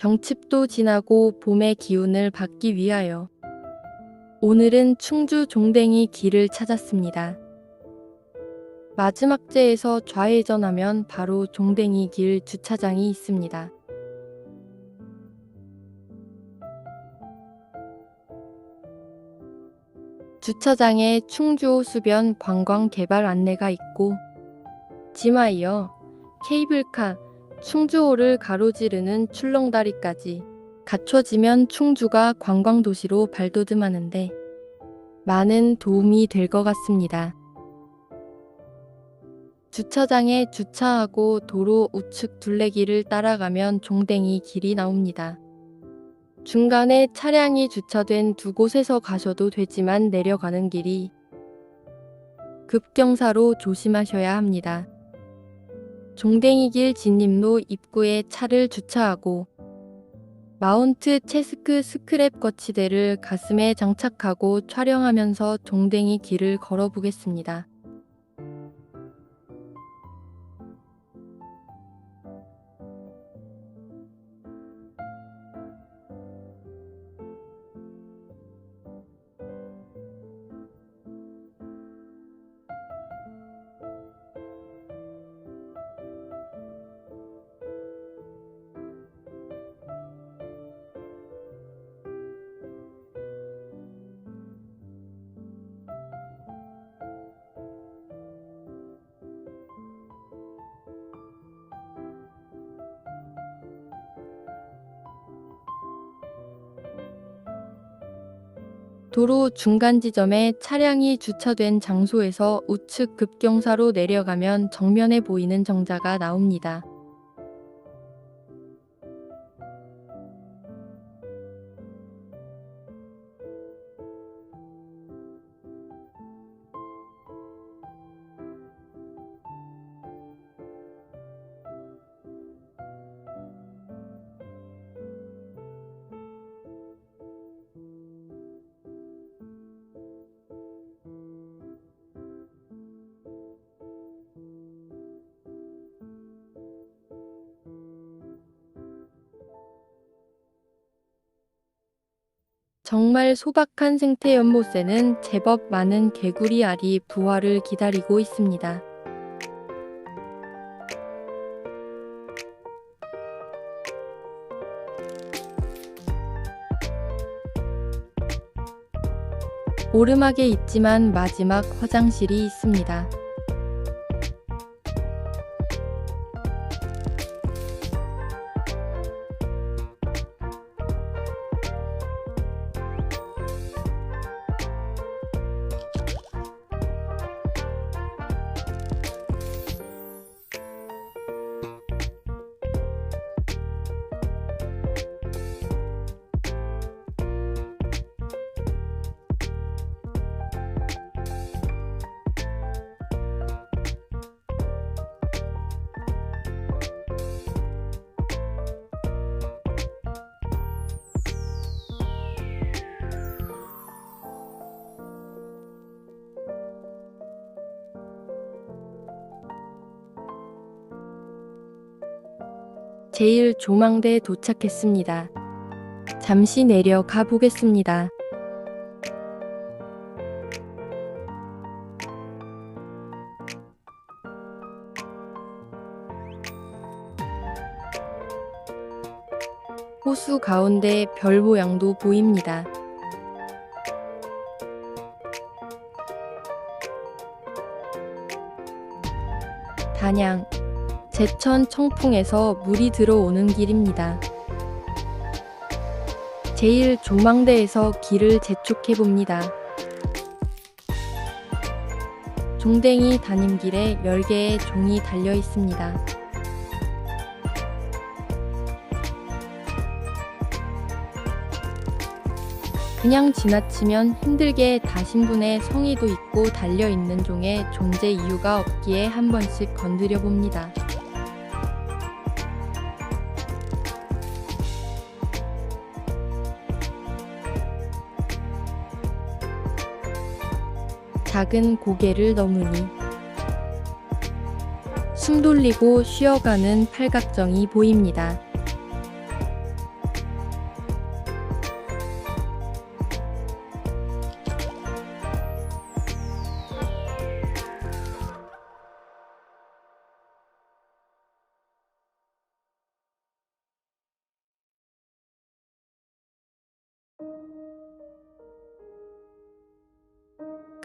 경칩도 지나고 봄의 기운을 받기 위하여 오늘은 충주 종댕이 길을 찾았습니다. 마지막제에서 좌회전하면 바로 종댕이 길 주차장이 있습니다. 주차장에 충주호수변 관광 개발 안내가 있고 지마이어 케이블카 충주호를 가로지르는 출렁다리까지 갖춰지면 충주가 관광도시로 발돋움하는데 많은 도움이 될 것 같습니다. 주차장에 주차하고 도로 우측 둘레길을 따라가면 종댕이 길이 나옵니다. 중간에 차량이 주차된 두 곳에서 가셔도 되지만 내려가는 길이 급경사로 조심하셔야 합니다. 종댕이길 진입로 입구에 차를 주차하고 마운트 체스크 스크랩 거치대를 가슴에 장착하고 촬영하면서 종댕이 길을 걸어보겠습니다. 도로 중간 지점에 차량이 주차된 장소에서 우측 급경사로 내려가면 정면에 보이는 정자가 나옵니다. 정말 소박한 생태 연못에는 제법 많은 개구리 알이 부화를 기다리고 있습니다. 오르막에 있지만 마지막 화장실이 있습니다. 제일 조망대에 도착했습니다. 잠시 내려가 보겠습니다. 호수 가운데 별 모양도 보입니다. 단양 제천 청풍에서 물이 들어오는 길입니다. 제일 조망대에서 길을 재촉해 봅니다. 종댕이 다님길에 10개의 종이 달려 있습니다. 그냥 지나치면 힘들게 다신 분의 성의도 있고 달려 있는 종의 존재 이유가 없기에 한 번씩 건드려 봅니다. 작은 고개를 넘으니 숨 돌리고 쉬어가는 팔각정이 보입니다.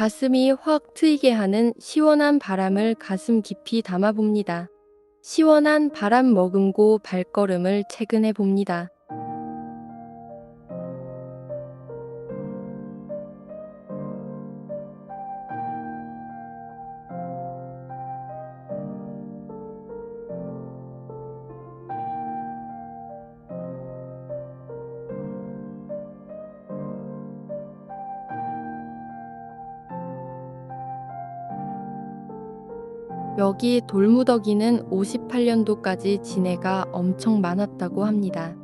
가슴이 확 트이게 하는 시원한 바람을 가슴 깊이 담아봅니다. 시원한 바람 머금고 발걸음을 채근해 봅니다. 여기 돌무더기는 58년도까지 진해가 엄청 많았다고 합니다.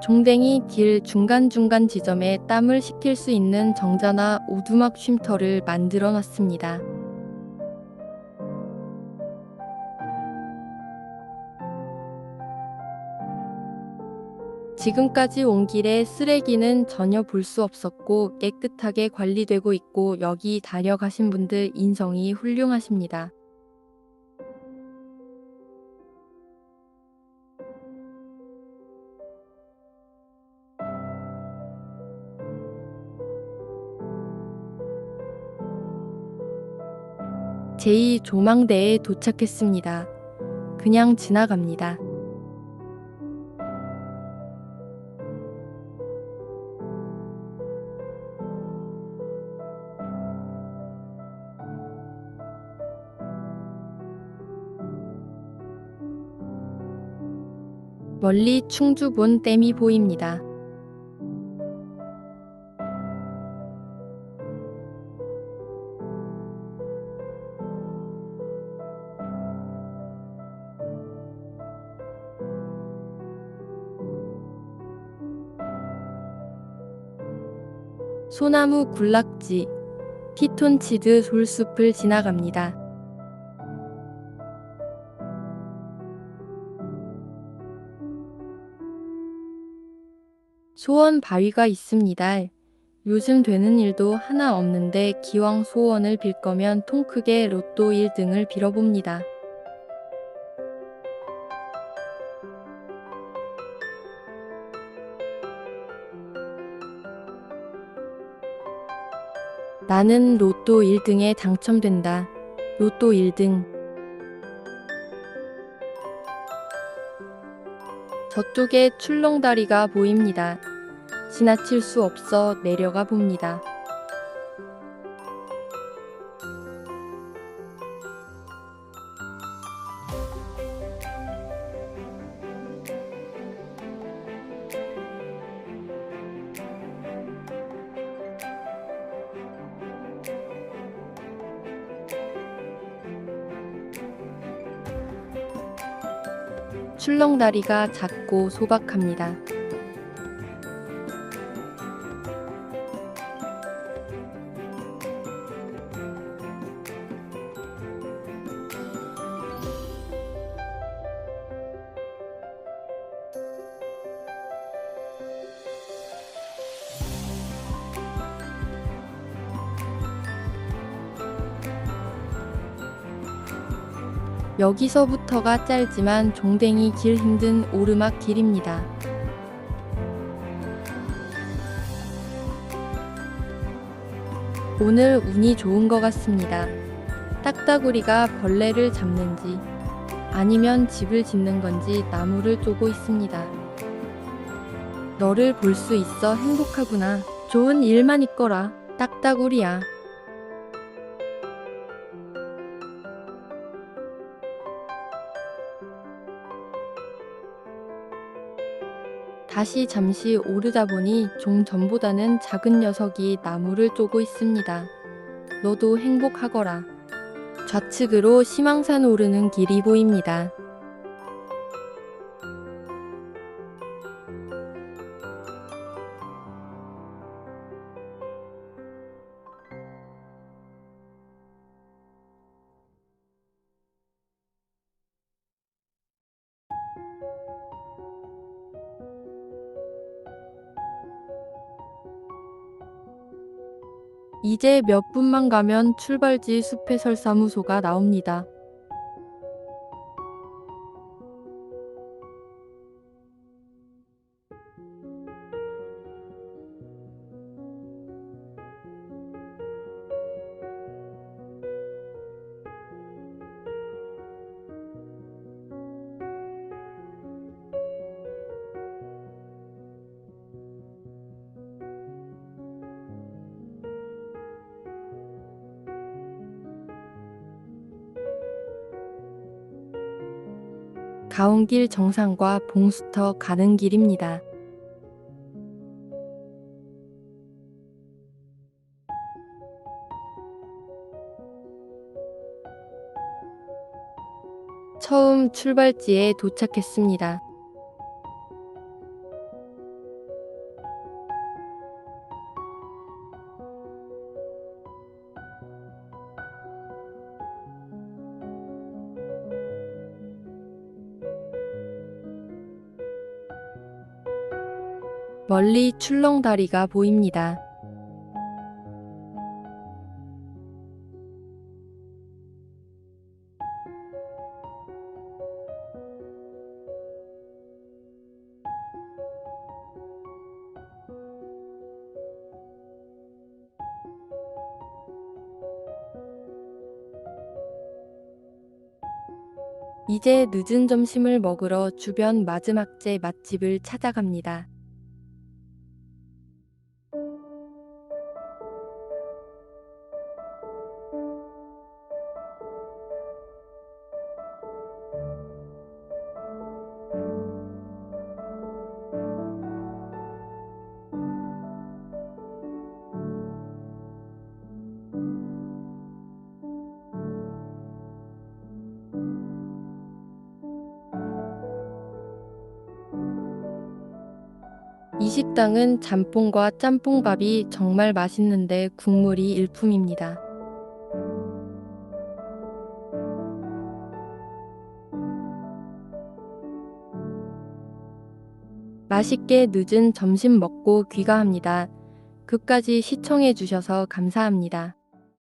종댕이 길 중간중간 지점에 땀을 식힐 수 있는 정자나 오두막 쉼터를 만들어 놨습니다. 지금까지 온 길에 쓰레기는 전혀 볼 수 없었고 깨끗하게 관리되고 있고 여기 다녀가신 분들 인성이 훌륭하십니다. 제2조망대에 도착했습니다. 그냥 지나갑니다. 멀리 충주본 댐이 보입니다. 소나무 군락지, 피톤치드 솔숲을 지나갑니다. 소원 바위가 있습니다. 요즘 되는 일도 하나 없는데 기왕 소원을 빌 거면 통 크게 로또 1등을 빌어봅니다. 나는 로또 1등에 당첨된다. 로또 1등. 저쪽에 출렁다리가 보입니다. 지나칠 수 없어 내려가 봅니다. 출렁다리가 작고 소박합니다. 여기서부터가 짧지만 종댕이 길 힘든 오르막 길입니다. 오늘 운이 좋은 것 같습니다. 딱따구리가 벌레를 잡는지 아니면 집을 짓는 건지 나무를 쪼고 있습니다. 너를 볼 수 있어 행복하구나. 좋은 일만 있거라. 딱따구리야. 다시 잠시 오르다 보니 좀 전보다는 작은 녀석이 나무를 쪼고 있습니다. 너도 행복하거라. 좌측으로 희망산 오르는 길이 보입니다. 이제 몇 분만 가면 출발지 숲해설사무소가 나옵니다. 가온길 정상과 봉수터 가는 길입니다. 처음 출발지에 도착했습니다. 멀리 출렁다리가 보입니다. 이제 늦은 점심을 먹으러 주변 마지막제 맛집을 찾아갑니다. 이 식당은 잠뽕과 짬뽕밥이 정말 맛있는데 국물이 일품입니다. 맛있게 늦은 점심 먹고 귀가합니다. 끝까지 시청해 주셔서 감사합니다.